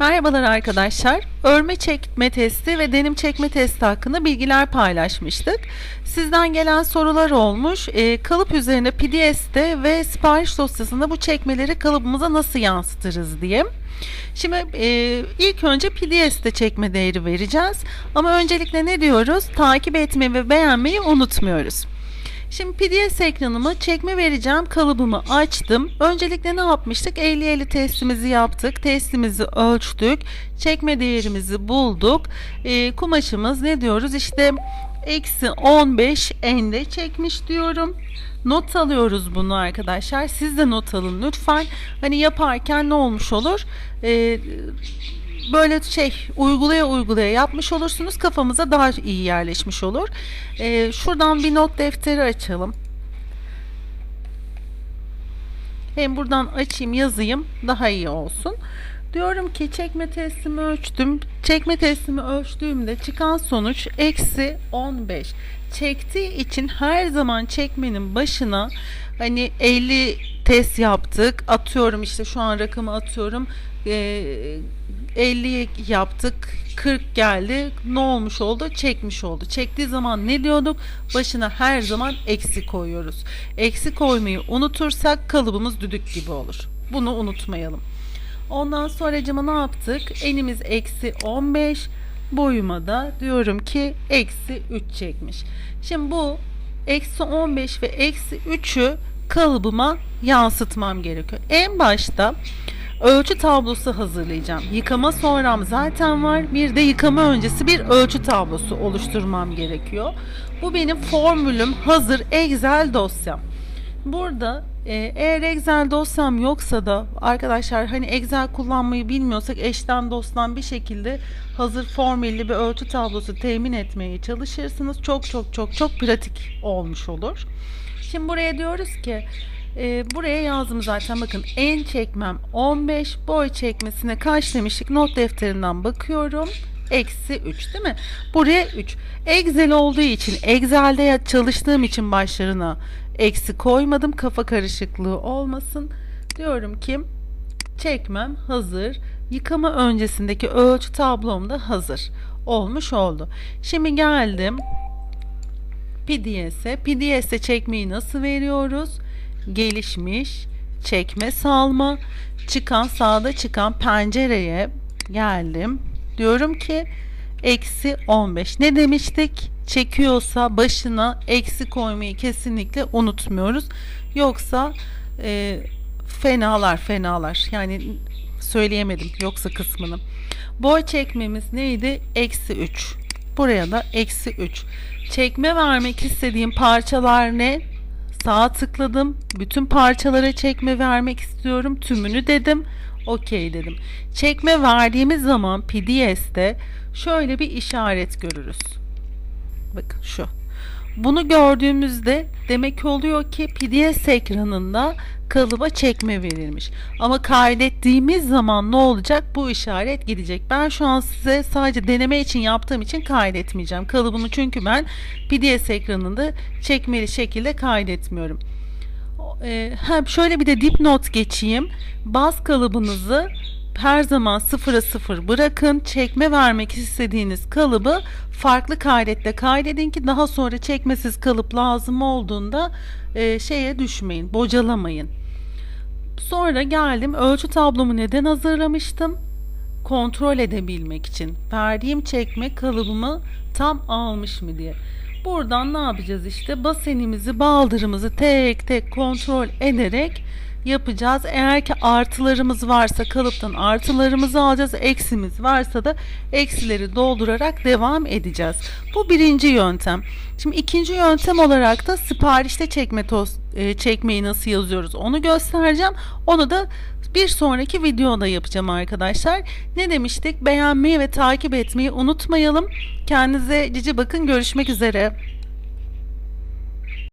Merhabalar arkadaşlar. Örme çekme testi ve denim çekme testi hakkında bilgiler paylaşmıştık. Sizden gelen sorular olmuş. Ee, kalıp üzerine PDF'de ve sipariş dosyasında bu çekmeleri kalıbımıza nasıl yansıtırız diye. Şimdi e, ilk önce PDF'de çekme değeri vereceğiz. Ama öncelikle ne diyoruz? Takip etmeyi ve beğenmeyi unutmuyoruz. Şimdi PDS ekranıma çekme vereceğim kalıbımı açtım. Öncelikle ne yapmıştık? 50-50 testimizi yaptık. Testimizi ölçtük. Çekme değerimizi bulduk. Ee, kumaşımız ne diyoruz? İşte eksi 15 ende çekmiş diyorum. Not alıyoruz bunu arkadaşlar. Siz de not alın lütfen. Hani yaparken ne olmuş olur? Ee, böyle şey uygulaya uygulaya yapmış olursunuz kafamıza daha iyi yerleşmiş olur. Ee, şuradan bir not defteri açalım. Hem buradan açayım yazayım daha iyi olsun. Diyorum ki çekme testimi ölçtüm. Çekme testimi ölçtüğümde çıkan sonuç eksi 15. Çektiği için her zaman çekmenin başına hani 50 test yaptık. Atıyorum işte şu an rakamı atıyorum. Ee, 50 yaptık 40 geldi ne olmuş oldu? Çekmiş oldu. Çektiği zaman ne diyorduk? Başına her zaman eksi koyuyoruz. Eksi koymayı unutursak kalıbımız düdük gibi olur. Bunu unutmayalım. Ondan sonra ne yaptık? Enimiz eksi 15 boyuma da diyorum ki eksi 3 çekmiş. Şimdi bu eksi 15 ve eksi 3'ü kalıbıma yansıtmam gerekiyor. En başta ölçü tablosu hazırlayacağım. Yıkama sonram zaten var. Bir de yıkama öncesi bir ölçü tablosu oluşturmam gerekiyor. Bu benim formülüm hazır Excel dosyam. Burada e, eğer Excel dosyam yoksa da arkadaşlar hani Excel kullanmayı bilmiyorsak eşten dosttan bir şekilde hazır formülli bir ölçü tablosu temin etmeye çalışırsınız. Çok çok çok çok pratik olmuş olur. Şimdi buraya diyoruz ki e, buraya yazdım zaten. Bakın en çekmem 15 boy çekmesine kaç demiştik? Not defterinden bakıyorum. Eksi 3 değil mi? Buraya 3 Excel olduğu için Excel'de çalıştığım için başlarına eksi koymadım. Kafa karışıklığı olmasın. Diyorum ki çekmem hazır. Yıkama öncesindeki ölçü tablom da hazır. Olmuş oldu. Şimdi geldim PDS'e PDS'e çekmeyi nasıl veriyoruz gelişmiş çekme salma çıkan sağda çıkan pencereye geldim. Diyorum ki eksi 15 ne demiştik? Çekiyorsa başına eksi koymayı kesinlikle unutmuyoruz. Yoksa e, fenalar fenalar. Yani söyleyemedim yoksa kısmını. Boy çekmemiz neydi? Eksi 3 buraya da eksi 3 çekme vermek istediğim parçalar ne Sağa tıkladım. Bütün parçalara çekme vermek istiyorum. Tümünü dedim. Okey dedim. Çekme verdiğimiz zaman PDS'te şöyle bir işaret görürüz. Bakın şu. Bunu gördüğümüzde demek oluyor ki PDS ekranında kalıba çekme verilmiş. Ama kaydettiğimiz zaman ne olacak? Bu işaret gidecek. Ben şu an size sadece deneme için yaptığım için kaydetmeyeceğim. Kalıbını çünkü ben PDS ekranında çekmeli şekilde kaydetmiyorum. Ee, şöyle bir de dipnot geçeyim. Baz kalıbınızı her zaman sıfıra sıfır bırakın. Çekme vermek istediğiniz kalıbı farklı kaydette kaydedin ki daha sonra çekmesiz kalıp lazım olduğunda e, şeye düşmeyin, bocalamayın. Sonra geldim ölçü tablomu neden hazırlamıştım? Kontrol edebilmek için. Verdiğim çekme kalıbımı tam almış mı diye. Buradan ne yapacağız işte basenimizi, baldırımızı tek tek kontrol ederek yapacağız. Eğer ki artılarımız varsa kalıptan artılarımızı alacağız. Eksimiz varsa da eksileri doldurarak devam edeceğiz. Bu birinci yöntem. Şimdi ikinci yöntem olarak da siparişte çekme toz, e, çekmeyi nasıl yazıyoruz onu göstereceğim. Onu da bir sonraki videoda yapacağım arkadaşlar. Ne demiştik? Beğenmeyi ve takip etmeyi unutmayalım. Kendinize cici bakın. Görüşmek üzere.